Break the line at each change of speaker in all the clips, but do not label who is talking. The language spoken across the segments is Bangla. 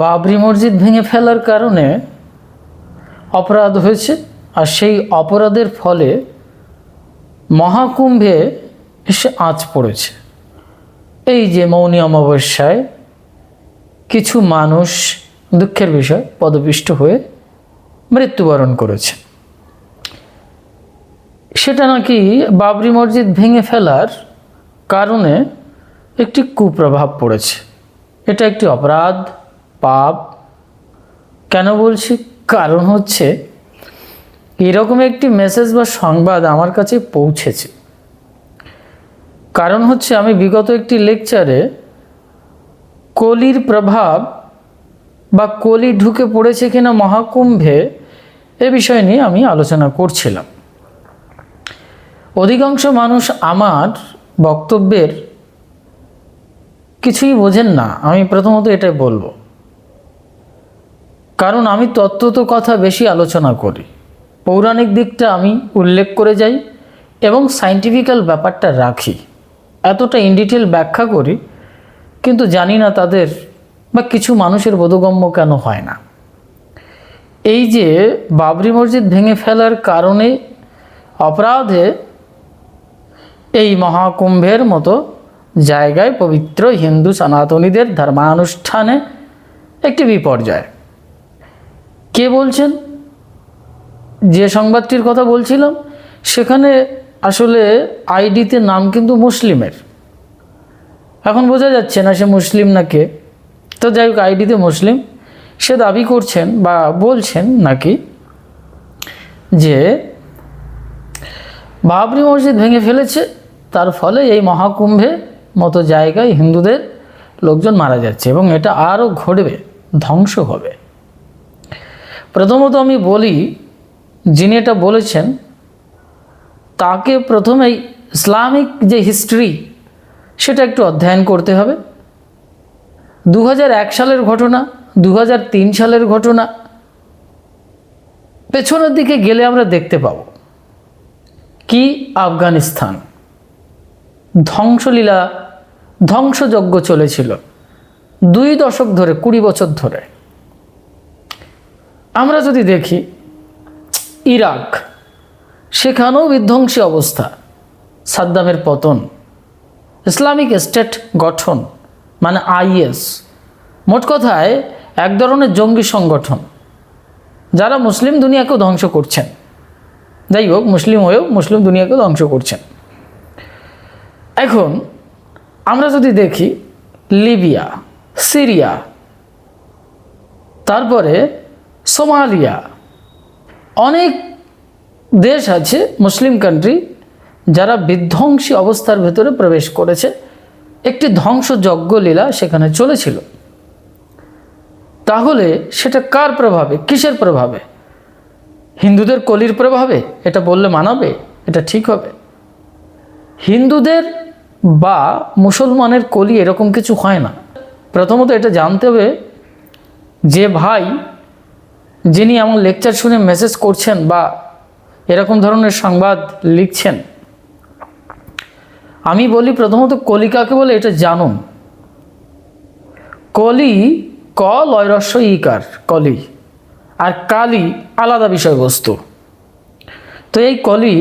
বাবরি মসজিদ ভেঙে ফেলার কারণে অপরাধ হয়েছে, আর সেই অপরাধের ফলে মহাকুম্ভে এসে আঁচ পড়েছে। এই যে মৌনী অমাবস্যায় কিছু মানুষ দুঃখের বিষয়, পদপিষ্ট হয়ে মৃত্যুবরণ করেছে। সেটা নাকি বাবরি মসজিদ ভেঙে ফেলার কারণে একটি কুপ্রভাব পড়েছে। এটা একটি অপরাধ পাপ। কেন বলছি? কারণ হচ্ছে, এরকম একটি মেসেজ বা সংবাদ আমার কাছে পৌঁছেছে। কারণ হচ্ছে, আমি বিগত একটি লেকচারে কলির প্রভাব বা কলি ঢুকে পড়েছে কিনা মহাকুম্ভে এ বিষয় নিয়ে আমি আলোচনা করছিলাম। অধিকাংশ মানুষ আমার বক্তব্যের কিছুই বোঝেন না। আমি প্রথমত এটাই বলব। কারণ আমি তত্ত্বত কথা বেশি আলোচনা করি। পৌরাণিক দিকটা আমি উল্লেখ করে যাই এবং সাইন্টিফিক্যাল ব্যাপারটা রাখি। এতটা ইন ডিটেল ব্যাখ্যা করি, কিন্তু জানি না তাদের বা কিছু মানুষের বোধগম্য কেন হয় না। এই যে বাবরি মসজিদ ভেঙে ফেলার কারণে অপরাধে এই মহাকুম্ভের মতো জায়গায় পবিত্র হিন্দু সনাতনীদের ধর্মানুষ্ঠানে একটি বিপর্যয়। কে বলছেন? যে সংবাদটির কথা বলছিলাম, সেখানে আসলে আইডিতে নাম কিন্তু মুসলিমের। এখন বোঝা যাচ্ছে না সে মুসলিম না কে। তো যাই হোক, আইডিতে মুসলিম। সে দাবি করছেন বা বলছেন নাকি যে বাবরি মসজিদ ভেঙে ফেলেছে, তার ফলে এই মহাকুম্ভে মতো জায়গায় হিন্দুদের লোকজন মারা যাচ্ছে এবং এটা আরও ঘটবে, ধ্বংস হবে। প্রথমত আমি বলি, যিনি এটা বলেছেন, তাকে প্রথমেই ইসলামিক যে হিস্ট্রি, সেটা একটু অধ্যয়ন করতে হবে। দু হাজার এক সালের ঘটনা দু হাজার তিন সালের ঘটনা, পেছনের দিকে গেলে আমরা দেখতে পাব। কি আফগানিস্তান? ধ্বংসলীলা, ধ্বংসযজ্ঞ চলেছিল। দুই দশক ধরে, কুড়ি বছর ধরে। আমরা যদি দেখি, ইরাক, সেখানেও বিধ্বংসী অবস্থা। সাদ্দামের পতন, ইসলামিক স্টেট গঠন মানে আইএস। মোট কথায়, এক ধরনের জঙ্গি সংগঠন, যারা মুসলিম দুনিয়াকেও ধ্বংস করছেন। যাই হোক, মুসলিম হয়েও মুসলিম দুনিয়াকেও ধ্বংস করছেন। এখন, আমরা যদি দেখি, লিবিয়া, সিরিয়া, তারপরে সোমালিয়া। অনেক দেশ আছে, মুসলিম কান্ট্রি যারা বিধ্বংসী অবস্থার ভেতরে প্রবেশ করেছে। একটি ধ্বংসযজ্ঞ লীলা সেখানে চলেছিল। তাহলে সেটা কার প্রভাবে, কিসের প্রভাবে? হিন্দুদের কলির প্রভাবে? এটা বললে মানাবে, এটা ঠিক হবে। হিন্দুদের বা মুসলমানের কলি এরকম কিছু হয় না। প্রথমত এটা জানতে হবে যে ভাই যিনি আমার লেকচার শুনে মেসেজ করছেন বা এরকম ধরনের সংবাদ লিখছেন, আমি বলি প্রথমত কলিকাকে বলে এটা জানুন। কলি ক লয়রস্য ইকার কলি। আর কালি আলাদা বিষয়বস্তু। তো এই কলি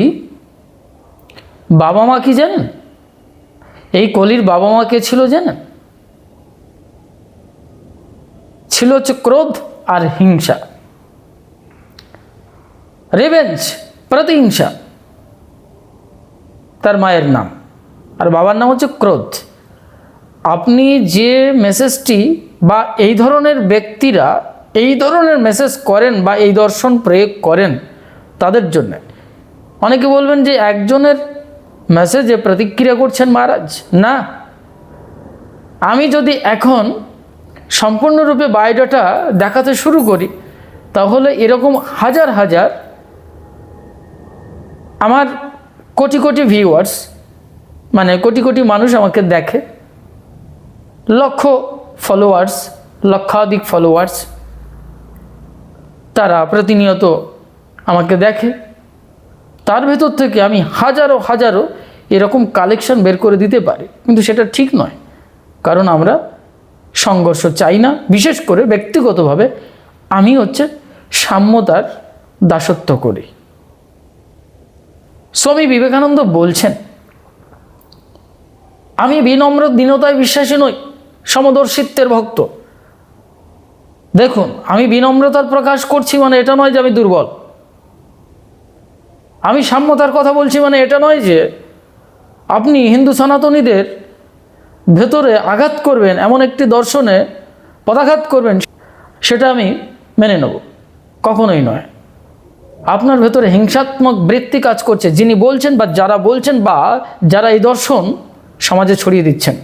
বাবা মা কি জানেন? এই কলির বাবা মা কে ছিল জানেন? ছিল হচ্ছে ক্রোধ আর হিংসা। রেভেঞ্জ, প্রতিহিংসা। তার মায়ের নাম। আর বাবার নাম হচ্ছে ক্রোধ। আপনি যে মেসেজটি বা এই ধরনের ব্যক্তিরা এই ধরনের মেসেজ করেন বা এই দর্শন প্রয়োগ করেন তাদের জন্য। অনেকে বলবেন যে একজনের মেসেজে প্রতিক্রিয়া করছেন মহারাজ। না। আমি যদি এখন সম্পূর্ণরূপে বায়োডাটা দেখাতে শুরু করি, তাহলে এরকম হাজার হাজার আমার কোটি কোটি ভিউয়ার্স মানে কোটি কোটি মানুষ আমাকে দেখে, লক্ষ ফলোয়ার্স লক্ষাধিক ফলোয়ার্স তারা প্রতিনিয়ত আমাকে দেখে। তার ভেতর থেকে আমি হাজারো হাজারো এরকম কালেকশন বের করে দিতে পারি, কিন্তু সেটা ঠিক নয়। কারণ আমরা সংঘর্ষ চাই না, বিশেষ করে ব্যক্তিগতভাবে আমি হচ্ছে সাম্যতার দাসত্ব করি। স্বামী বিবেকানন্দ বলছেন, আমি বিনম্র দীনতায় বিশ্বাসী নই, সমদর্শিত্বের ভক্ত। দেখুন, আমি বিনম্রতার প্রকাশ করছি মানে এটা নয় যে আমি দুর্বল। আমি সাম্যতার কথা বলছি মানে এটা নয় যে আপনি হিন্দু সনাতনীদের ভেতরে আঘাত করবেন, এমন একটি দর্শনে পদাঘাত করবেন, সেটা আমি মেনে নেব। কখনোই নয়। আপনার ভেতরে হিংসাত্মক বৃত্তি কাজ করছে। যিনি বলছেন বা যারা বলছেন বা যারা এই দর্শন সমাজে ছড়িয়ে দিচ্ছেন,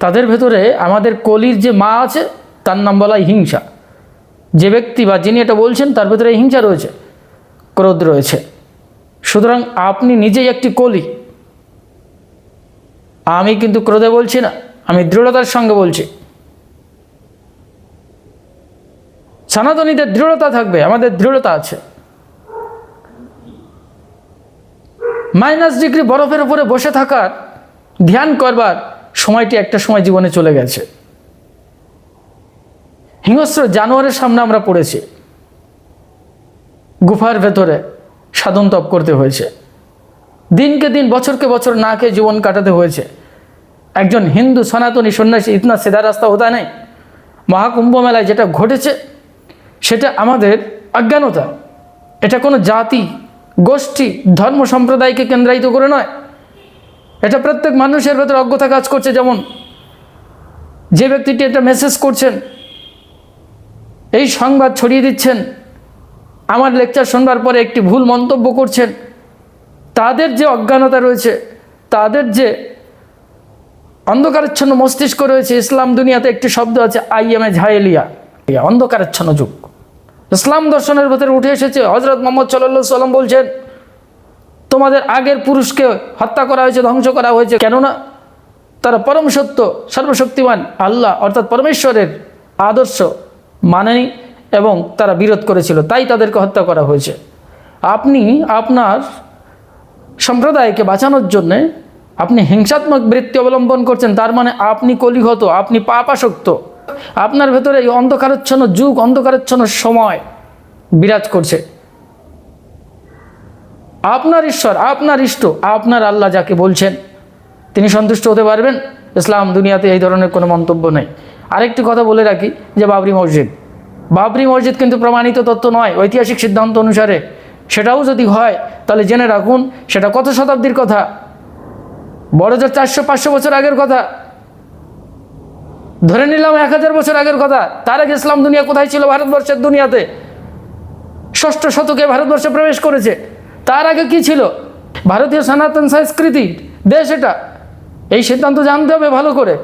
তাদের ভেতরে আমাদের কলির যে মা আছে, তার নাম বলা হিংসা। যে ব্যক্তি বা যিনি এটা বলছেন, তার ভেতরে হিংসা রয়েছে, ক্রোধ রয়েছে। সুতরাং আপনি নিজেই একটি কলি। আমি কিন্তু ক্রোধে বলছি না, আমি দৃঢ়তার সঙ্গে বলছি। সনাতনীদের দৃঢ়তা থাকবে, আমাদের দৃঢ়তা আছে। মাইনাস ডিগ্রি বরফের উপরে বসে থাকার, ধ্যান করবার সময়টি একটা সময় জীবনে চলে গেছে। হিংস্র জানোয়ারের সামনে আমরা পড়েছি। গুফার ভেতরে সাধন তপ করতে হয়েছে। দিনকে দিন, বছরকে বছর না খেয়ে জীবন কাটাতে হয়েছে। একজন হিন্দু সনাতনী সন্ন্যাসী, ইতনা সেদা রাস্তা হতা নেই। মহাকুম্ভ মেলায় যেটা ঘটেছে সেটা আমাদের অজ্ঞানতা। এটা কোনো জাতি, গোষ্ঠী, ধর্ম সম্প্রদায়কে কেন্দ্রায়িত করে নয়। এটা প্রত্যেক মানুষের ভেতরে অজ্ঞতা কাজ করছে। যেমন যে ব্যক্তিটি এটা মেসেজ করছেন, এই সংবাদ ছড়িয়ে দিচ্ছেন, আমার লেকচার শোনবার পরে একটি ভুল মন্তব্য করছেন, তাদের যে অজ্ঞানতা রয়েছে, তাদের যে অন্ধকারাচ্ছন্ন মস্তিষ্ক রয়েছে, ইসলাম দুনিয়াতে একটি শব্দ আছে, আই এম এ ঝায়েলিয়া। অন্ধকারাচ্ছন্ন যুগ। ইসলাম দর্শনের ভেতরে উঠে এসেছে। হজরত মোহাম্মদ সাল্লা সাল্লাম বলছেন, তোমাদের আগের পুরুষকে হত্যা করা হয়েছে, ধ্বংস করা হয়েছে। কেননা তারা পরম সত্য, সর্বশক্তিমান আল্লাহ, অর্থাৎ পরমেশ্বরের আদর্শ মানেনি এবং তারা বিরোধ করেছিল, তাই তাদেরকে হত্যা করা হয়েছে। আপনি আপনার সম্প্রদায়কে বাঁচানোর জন্যে আপনি হিংসাত্মক বৃত্তি অবলম্বন করছেন, তার মানে আপনি কলিহত, আপনি পাপাসক্ত আপনার ভেতরে এই অন্ধকারচ্ছন্ন যুগ, অন্ধকারচ্ছন্ন সময় বিরাজ করছে। আপনার ঈশ্বর, আপনার ইষ্ট, আপনার আল্লাহ যাকে বলছেন, তিনি সন্তুষ্ট হতে পারবেন। ইসলাম দুনিয়াতে এই ধরনের কোনো মন্তব্য নেই। আরেকটি কথা বলে রাখি যে বাবরি মসজিদ। বাবরি মসজিদ কিন্তু প্রমাণিত তত্ত্ব নয়, ঐতিহাসিক সিদ্ধান্ত অনুসারে। সেটাও যদি হয়, তাহলে জেনে রাখুন, সেটা কত শতাব্দীর কথা? বড় জোর চারশো, পাঁচশো বছর আগের কথা। ধরে নিলাম এক হাজার বছর আগের কথা। তার আগে ইসলাম দুনিয়া কোথায় ছিল? ভারতবর্ষের দুনিয়াতে। ষষ্ঠ শতকে ভারতবর্ষে প্রবেশ করেছে। তার আগে কি ছিল? ভারতীয় সনাতন সংস্কৃতি, দেশ এটা। এই সিদ্ধান্ত জানতে হবে ভালো করে।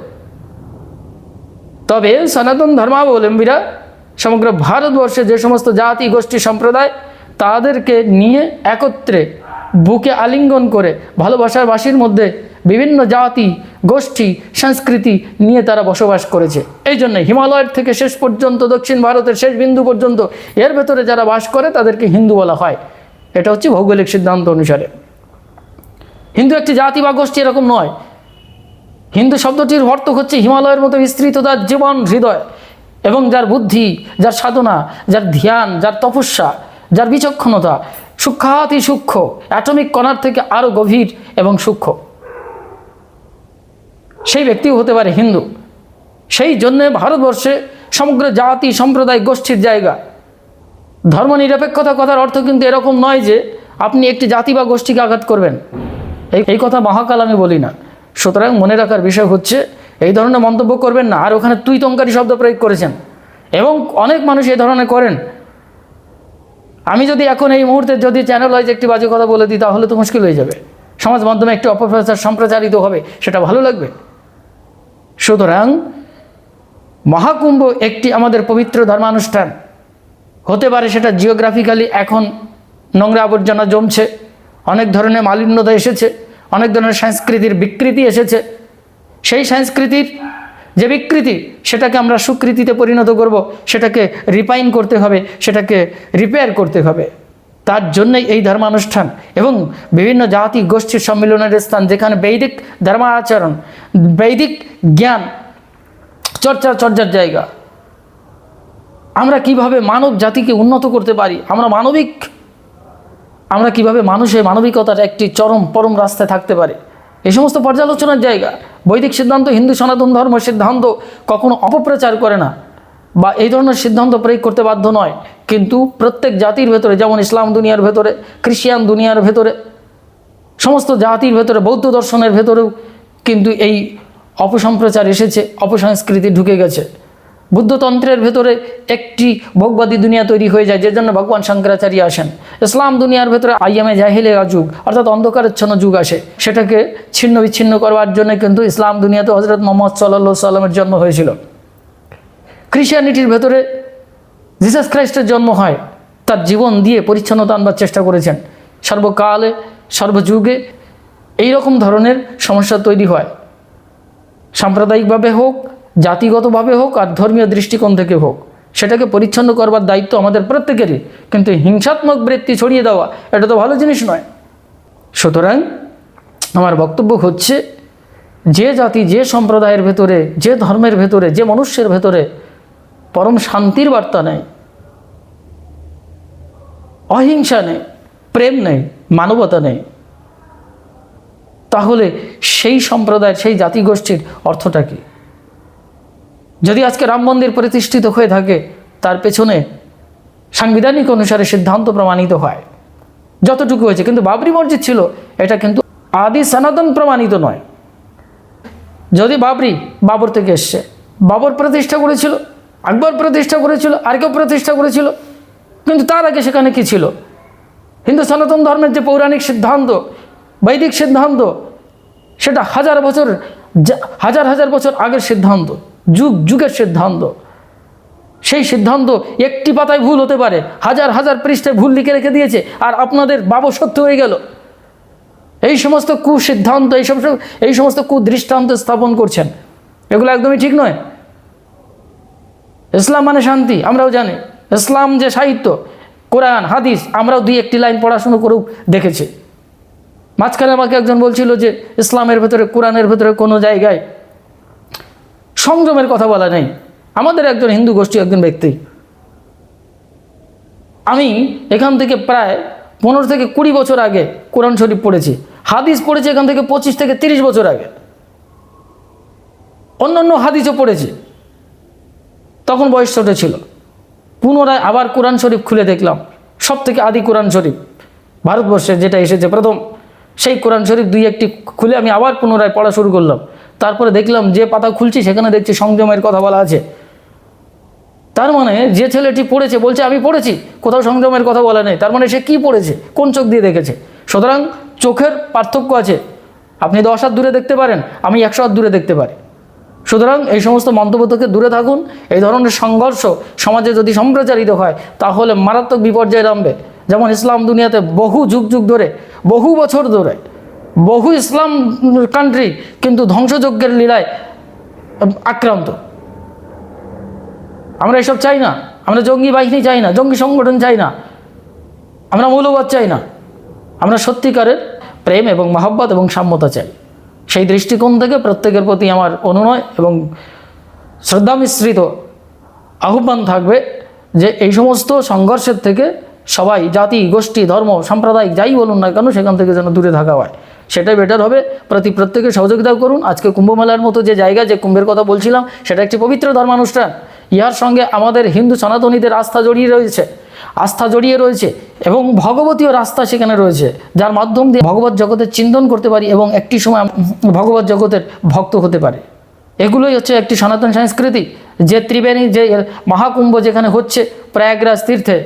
তবে সনাতন ধর্মাবলম্বীরা সমগ্র ভারতবর্ষে যে সমস্ত জাতি, গোষ্ঠী, সম্প্রদায়, তাদেরকে নিয়ে একত্রে বুকে আলিঙ্গন করে ভালোবাসার বাসীর মধ্যে বিভিন্ন জাতি, গোষ্ঠী, সংস্কৃতি নিয়ে তারা বসবাস করেছে। এই জন্য হিমালয়ের থেকে শেষ পর্যন্ত, দক্ষিণ ভারতের শেষ বিন্দু পর্যন্ত, এর ভেতরে যারা বাস করে তাদেরকে হিন্দু বলা হয়। এটা হচ্ছে ভৌগোলিক সিদ্ধান্ত অনুসারে। হিন্দু একটি জাতি বা গোষ্ঠী এরকম নয়। হিন্দু শব্দটির অর্থ হচ্ছে হিমালয়ের মতো বিস্তৃত তার জীবন হৃদয় এবং যার বুদ্ধি, যার সাধনা, যার ধ্যান, যার তপস্যা, যার বিচক্ষণতা সূক্ষাতি সূক্ষ্ম, অ্যাটমিক কণার থেকে আরও গভীর এবং সূক্ষ্ম। সেই ব্যক্তিও হতে পারে হিন্দু। সেই জন্যে ভারতবর্ষে সমগ্র জাতি, সম্প্রদায় গোষ্ঠীর জায়গা। ধর্মনিরপেক্ষতা কথার অর্থ কিন্তু এরকম নয় যে আপনি একটি জাতি বা গোষ্ঠীকে আঘাত করবেন। এই এই কথা মহাকাল আমি বলি না। সুতরাং মনে রাখার বিষয় হচ্ছে, এই ধরনের মন্তব্য করবেন না। আর ওখানে তুই তঙ্কারি শব্দ প্রয়োগ করেছেন। এবং অনেক মানুষ এই ধরনের করেন। আমি যদি এখন এই মুহূর্তে যদি চ্যানেল হয় যে একটি বাজে কথা বলে দিই, তাহলে তো মুশকিল হয়ে যাবে। সমাজ মাধ্যমে একটি অপপ্রচার সম্প্রচারিত হবে, সেটা ভালো লাগবে। সুতরাং মহাকুম্ভ একটি আমাদের পবিত্র ধর্মানুষ্ঠান। হতে পারে সেটা জিওগ্রাফিক্যালি এখন নোংরা আবর্জনা জমছে, অনেক ধরনের মালিন্যতা এসেছে, অনেক ধরনের সংস্কৃতির বিকৃতি এসেছে। সেই সংস্কৃতির যে বিকৃতি, সেটাকে আমরা সুকৃতিতে পরিণত করব, সেটাকে রিপাইন করতে হবে, সেটাকে রিপেয়ার করতে হবে। তার জন্যই এই ধর্মানুষ্ঠান এবং বিভিন্ন জাতি গোষ্ঠীর সম্মিলনের স্থান যেখানে বৈদিক ধর্মাচরণ, বৈদিক জ্ঞান চর্চা চর্চার জায়গা। আমরা কীভাবে মানব জাতিকে উন্নত করতে পারি? আমরা মানবিক। আমরা কীভাবে মানুষের মানবিকতার একটি চরম পরম রাস্তায় থাকতে পারে? এই সমস্ত পর্যালোচনার জায়গা। বৈদিক সিদ্ধান্ত, হিন্দু সনাতন ধর্ম সিদ্ধান্ত কখনো অপপ্রচার করে না। বা এই ধরনের সিদ্ধান্ত প্রয়োগ করতে বাধ্য নয়। কিন্তু প্রত্যেক জাতির ভেতরে, যেমন ইসলাম দুনিয়ার ভেতরে খ্রিস্টিয়ান দুনিয়ার ভেতরে, সমস্ত জাতির ভেতরে, বৌদ্ধ দর্শনের ভেতরেও কিন্তু এই অপসম্প্রচার এসেছে, অপসংস্কৃতি ঢুকে গেছে। বুদ্ধতন্ত্রের ভেতরে একটি ভোগবাদী দুনিয়া তৈরি হয়ে যায় যে জন্য ভগবান শঙ্করাচার্য আসেন। ইসলাম দুনিয়ার ভেতরে আইয়ামে জাহিলে যুগ, অর্থাৎ অন্ধকারচ্ছন্ন যুগ আসে। সেটাকে ছিন্ন বিচ্ছিন্ন করবার জন্য কিন্তু ইসলাম দুনিয়াতে হজরত মোহাম্মদ সাল্লা সাল্লামের জন্ম হয়েছিল। ক্রিশ্চিয়ানিটির ভেতরে জিসাস খ্রাইস্টের জন্ম হয়, তার জীবন দিয়ে পরিচ্ছন্নতা আনবার চেষ্টা করেছেন। সর্বকালে, সর্বযুগে এই রকম ধরনের সমস্যা তৈরি হয়। সাম্প্রদায়িকভাবে হোক, জাতিগতভাবে হোক, আর ধর্মীয় দৃষ্টিকোণ থেকে হোক, সেটাকে পরিচ্ছন্ন করবার দায়িত্ব আমাদের প্রত্যেকেরই। কিন্তু হিংসাত্মক বৃত্তি ছড়িয়ে দেওয়া, এটা তো ভালো জিনিস নয়। সুতরাং আমার বক্তব্য হচ্ছে, যে জাতি, যে সম্প্রদায়ের ভেতরে, যে ধর্মের ভেতরে, যে মনুষ্যের ভেতরে পরম শান্তির বার্তা নেই। অহিংসা নেই, প্রেম নেই, মানবতা নেই। তাহলে সেই সম্প্রদায়ের, সেই জাতিগোষ্ঠীর অর্থটা কি? যদি আজকে রাম মন্দির প্রতিষ্ঠিত হয়ে থাকে, তার পেছনে সাংবিধানিক অনুসারে সিদ্ধান্ত প্রমাণিত হয়। যতটুকু হয়েছে, কিন্তু বাবরি মসজিদ ছিল, এটা কিন্তু আদি সনাতন প্রমাণিত নয়। যদি বাবরি বাবর থেকে এসছে, বাবর প্রতিষ্ঠা করেছিল আকবর প্রতিষ্ঠা করেছিল, আর কেউ প্রতিষ্ঠা করেছিল। কিন্তু তার আগে সেখানে কি ছিল? হিন্দু সনাতন ধর্মের যে পৌরাণিক সিদ্ধান্ত, বৈদিক সিদ্ধান্ত, সেটা হাজার বছর হাজার হাজার বছর আগের সিদ্ধান্ত, যুগ, যুগের সিদ্ধান্ত। সেই সিদ্ধান্ত একটি পাতায় ভুল হতে পারে, হাজার হাজার পৃষ্ঠায় ভুল লিখে রেখে দিয়েছে, আর আপনাদের বাবু সত্য হয়ে গেল। এই সমস্ত কুসিদ্ধান্ত, এই সমস্ত এই সমস্ত কুদৃষ্টান্ত স্থাপন করছেন। এগুলো একদমই ঠিক নয়। ইসলাম মানে শান্তি, আমরাও জানি। ইসলাম যে সাহিত্য, কোরআন, হাদিস, আমরাও দুই একটি লাইন পড়াশুনো করেও দেখেছি। মাঝখানে আমাকে একজন বলছিল যে, ইসলামের ভেতরে, কোরআনের ভেতরে কোনো জায়গায় সংযমের কথা বলা নেই। আমাদের একজন হিন্দু গোষ্ঠী, একজন ব্যক্তি। আমি এখান থেকে প্রায় পনেরো থেকে কুড়ি বছর আগে কোরআন শরীফ পড়েছি। হাদিস পড়েছি এখান থেকে পঁচিশ থেকে তিরিশ বছর আগে। অন্যান্য হাদিসও পড়েছি। তখন বয়স ছোটো ছিল। পুনরায় আবার কোরআন শরীফ খুলে দেখলাম। সব থেকে আদি কোরআন শরীফ। ভারতবর্ষে যেটা এসেছে প্রথম, সেই কোরআন শরীফ দুই একটি খুলে আমি আবার পুনরায় পড়া শুরু করলাম। তারপরে দেখলাম যে পাতা খুলছি, সেখানে দেখছি সংযমের কথা বলা আছে। তার মানে যে ছেলেটি পড়েছে, বলছে, আমি পড়েছি। কোথাও সংযমের কথা বলা নেই। তার মানে সে কি পড়েছে? কোন চোখ দিয়ে দেখেছে? সুতরাং চোখের পার্থক্য আছে। আপনি দশ হাত দূরে দেখতে পারেন, আমি একশো হাত দূরে দেখতে পারি। সুতরাং এই সমস্ত মন্তব্য থেকে দূরে থাকুন। এই ধরনের সংঘর্ষ সমাজে যদি সম্প্রচারিত হয়, তাহলে মারাত্মক বিপর্যয় নামবে। যেমন ইসলাম দুনিয়াতে বহু যুগ যুগ ধরে, বহু বছর ধরে, বহু ইসলাম কান্ট্রি কিন্তু ধ্বংসযজ্ঞের লীলায় আক্রান্ত। আমরা এসব চাই না। আমরা জঙ্গি বাহিনী চাই না, জঙ্গি সংগঠন চাই না। আমরা মৌলবাদ চাই না। আমরা সত্যিকারের প্রেম এবং মহব্বত এবং সাম্যতা চাই। সেই দৃষ্টিকোণ থেকে প্রত্যেকের প্রতি আমার অনুনয় এবং শ্রদ্ধা মিশ্রিত আহ্বান থাকবে যে এই সমস্ত সংঘর্ষের থেকে সবাই, জাতি, গোষ্ঠী, ধর্ম, সাম্প্রদায়িক যাই বলুন না কেন, সেখান থেকে যেন দূরে থাকা হয়। সেটাই বেটার হবে। প্রতি প্রত্যেকে সহযোগিতা করুন। আজকে কুম্ভমেলার মতো যে জায়গা, যে কুম্ভের কথা বলছিলাম, সেটা একটি পবিত্র ধর্মানুষ্ঠান। ইহার সঙ্গে আমাদের হিন্দু সনাতনীদের আস্থা জড়িয়ে রয়েছে। আস্থা জড়িয়ে রয়েছে এবং ভগবতীয় রাস্তা সেখানে রয়েছে, যার মাধ্যম দিয়ে ভগবত জগতের চিন্তন করতে পারি এবং একটি সময় ভগবত জগতের ভক্ত হতে পারে। এগুলোই হচ্ছে একটি সনাতন সংস্কৃতি, যে ত্রিবেণী, যে মহাকুম্ভ যেখানে হচ্ছে প্রয়াগরাজ তীর্থে।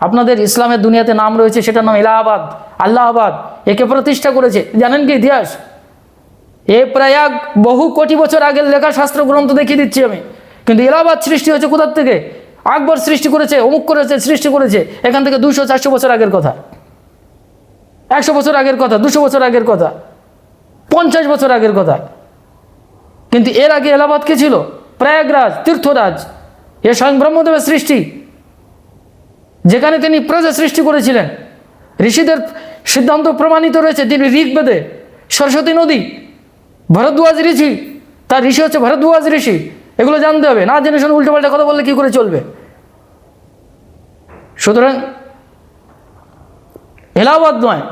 আপনাদের ইসলামের দুনিয়াতে নাম রয়েছে, সেটার নাম এলাহাবাদ, আল্লাহাবাদ। একে প্রতিষ্ঠা করেছে, জানেন কি ইতিহাস? এ প্রয়াগ বহু কোটি বছর আগের লেখা শাস্ত্র গ্রন্থ দেখিয়ে দিচ্ছি আমি। কিন্তু এলাহাবাদ সৃষ্টি হয়েছে কোথার থেকে? আকবর সৃষ্টি করেছে, অমুক করেছে, সৃষ্টি করেছে। এখান থেকে দুশো, চারশো বছর আগের কথা। একশো বছর আগের কথা, দুশো বছর আগের কথা। পঞ্চাশ বছর আগের কথা। কিন্তু এর আগে এলাহাবাদ কে ছিল? প্রয়াগরাজ, তীর্থরাজ। এ স্বয়ং ব্রহ্মদেবের সৃষ্টি। যেখানে তিনি প্রজা সৃষ্টি করেছিলেন। ঋষিদের সিদ্ধান্ত প্রমাণিত রয়েছে, তিনি ঋগ্বেদে। সরস্বতী নদী, ভরদ্বাজ ঋষি। তার ঋষি হচ্ছে ভরদ্বাজ ঋষি। এগুলো জানতে হবে। না জেনে শুনে উল্টোপাল্টা কথা বললে কী করে চলবে? সুতরাং এলাহাবাদ নয়।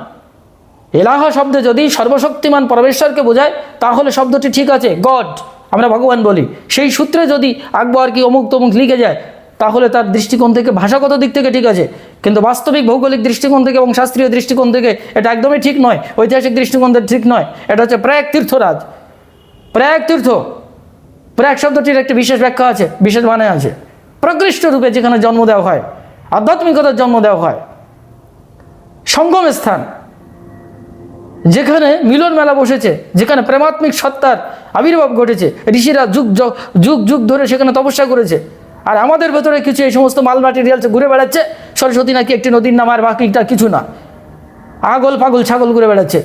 এলাহা শব্দে যদি সর্বশক্তিমান পরমেশ্বরকে বোঝায়, তাহলে শব্দটি ঠিক আছে, গড, আমরা ভগবান বলি। সেই সূত্রে যদি আকবর কি অমুক তমুক লিখে যায়, তাহলে তার দৃষ্টিকোণ থেকে ভাষাগত দিক থেকে ঠিক আছে। কিন্তু বাস্তবিক ভৌগোলিক দৃষ্টিকোণ থেকে এবং শাস্ত্রীয় দৃষ্টিকোণ থেকে এটা একদমই ঠিক নয়, ঐতিহাসিক দৃষ্টিকোণ ঠিক নয়। এটা হচ্ছে প্রয়াগ তীর্থরাজ। প্রয়াগ তীর্থ। প্রয়াগ শব্দটির একটি বিশেষ ব্যাখ্যা আছে, বিশেষ মানে আছে। প্রকৃষ্ট রূপে যেখানে জন্ম দেওয়া হয় আধ্যাত্মিকতার জন্ম দেওয়া হয়। সঙ্গম স্থান, যেখানে মিলন মেলা বসেছে, যেখানে প্রেমাত্মিক সত্তার আবির্ভাব ঘটেছে। ঋষিরা যুগ যুগ যুগ ধরে সেখানে তপস্যা করেছে। আর আমাদের ভেতরে কিছু এই সমস্ত মাল মাটিরিয়ালস ঘুরে বেড়াচ্ছে। সরস্বতী নাকি একটি নদীর নাম, আর বাকিটা কিছু না। আগল পাগল ছাগল ঘুরে বেড়াচ্ছে।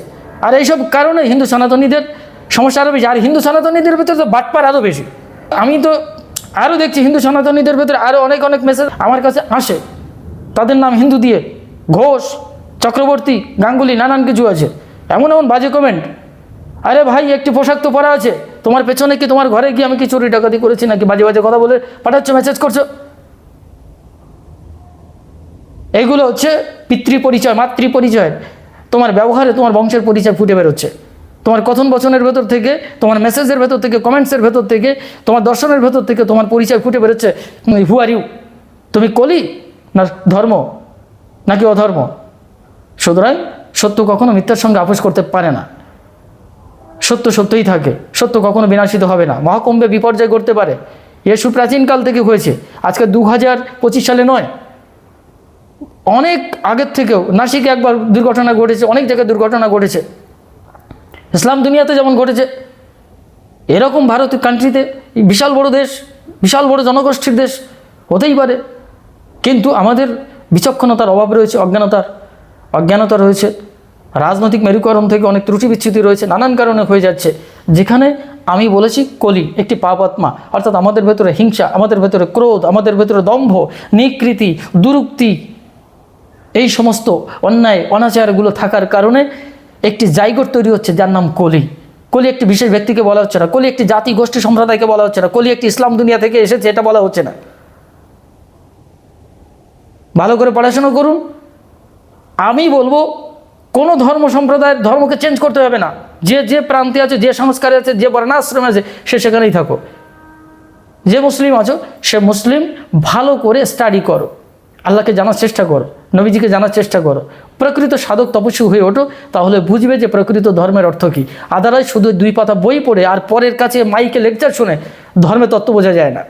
আর এইসব কারণে হিন্দু সনাতনীদের সমস্যা আরও বেশি। আর হিন্দু সনাতনীদের ভেতরে তো বাটপার আরও বেশি। আমি তো আরও দেখছি হিন্দু সনাতনীদের ভেতরে আরও অনেক অনেক মেসেজ আমার কাছে আসে। তাদের নাম হিন্দু দিয়ে ঘোষ, চক্রবর্তী, গাঙ্গুলি, নানান কিছু আছে। এমন এমন বাজে কমেন্ট আরে ভাই, একটি পোশাক তো পরা আছে। তোমার পেছনে কি, তোমার ঘরে গিয়ে আমি কি চুরি ডাকাতি করেছি নাকি বাজে বাজে কথা বলে পাঠাচ্ছ মেসেজ করছ? এগুলো হচ্ছে পিতৃ পরিচয় মাতৃ পরিচয় তোমার ব্যবহারে তোমার বংশের পরিচয় ফুটে বেরোচ্ছে। তোমার কথন বচনের ভেতর থেকে, তোমার মেসেজের ভেতর থেকে কমেন্টসের ভেতর থেকে, তোমার দর্শনের ভেতর থেকে তোমার পরিচয় ফুটে বেরোচ্ছে। হু আর ইউ তুমি কলি? না ধর্ম, নাকি অধর্ম? সুতরাং সত্য কখনো মিথ্যার সঙ্গে আপোষ করতে পারে না। সত্য সত্যই থাকে, সত্য কখনো বিনাশিত হবে না। মহাকুম্ভে বিপর্যয় করতে পারে। ইয়েশু প্রাচীনকাল থেকে হয়েছে, আজকে দু হাজার পঁচিশ সালে নয়। অনেক আগের থেকেও নাসিকে একবার দুর্ঘটনা ঘটেছে, অনেক জায়গায় দুর্ঘটনা ঘটেছে। ইসলাম দুনিয়াতে যেমন ঘটেছে, এরকম ভারত কান্ট্রিতে বিশাল বড় দেশ, বিশাল বড় জনগোষ্ঠীর দেশ, হতেই পারে। কিন্তু আমাদের বিচক্ষণতার অভাব রয়েছে, অজ্ঞানতার অজ্ঞানতা রয়েছে। রাজনৈতিক মেরুকরণ থেকে অনেক ত্রুটি বিচ্ছুতি রয়েছে, নানান কারণে হয়ে যাচ্ছে। যেখানে আমি বলেছি কলি, একটি পাপ আত্মা, অর্থাৎ আমাদের ভেতরে হিংসা, আমাদের ভেতরে ক্রোধ, আমাদের ভেতরে দম্ভ, নিকৃতি, দুরুক্তি, এই সমস্ত অন্যায়, অনাচারগুলো থাকার কারণে একটি জায়গর তৈরি হচ্ছে যার নাম কলি। কলি একটি বিশেষ ব্যক্তিকে বলা হচ্ছে না। কলি একটি জাতি, গোষ্ঠী, সম্প্রদায়কে বলা হচ্ছে না। কলি একটি ইসলাম দুনিয়া থেকে এসেছে, এটা বলা হচ্ছে না। ভালো করে পড়াশোনা করুন। আমি বলব, কোনো ধর্ম সম্প্রদায়ের ধর্মকে চেঞ্জ করতে হবে না। যে যে প্রান্তে আছে, যে সংস্কারে আছে, যে বর্ণাশ্রমে আছে, সে সেখানেই থাকো। যে মুসলিম আছো, সে মুসলিম ভালো করে স্টাডি করো। আল্লাহকে জানার চেষ্টা করো, নবীজিকে জানার চেষ্টা করো। প্রকৃত সাধক তপস্বী হয়ে ওঠো, তাহলে বুঝবে যে প্রকৃত ধর্মের অর্থ কী। আদারাই শুধু দুই পাতা বই পড়ে আর পরের কাছে মাইকে লেকচার শুনে ধর্মের তত্ত্ব বোঝা যায় না।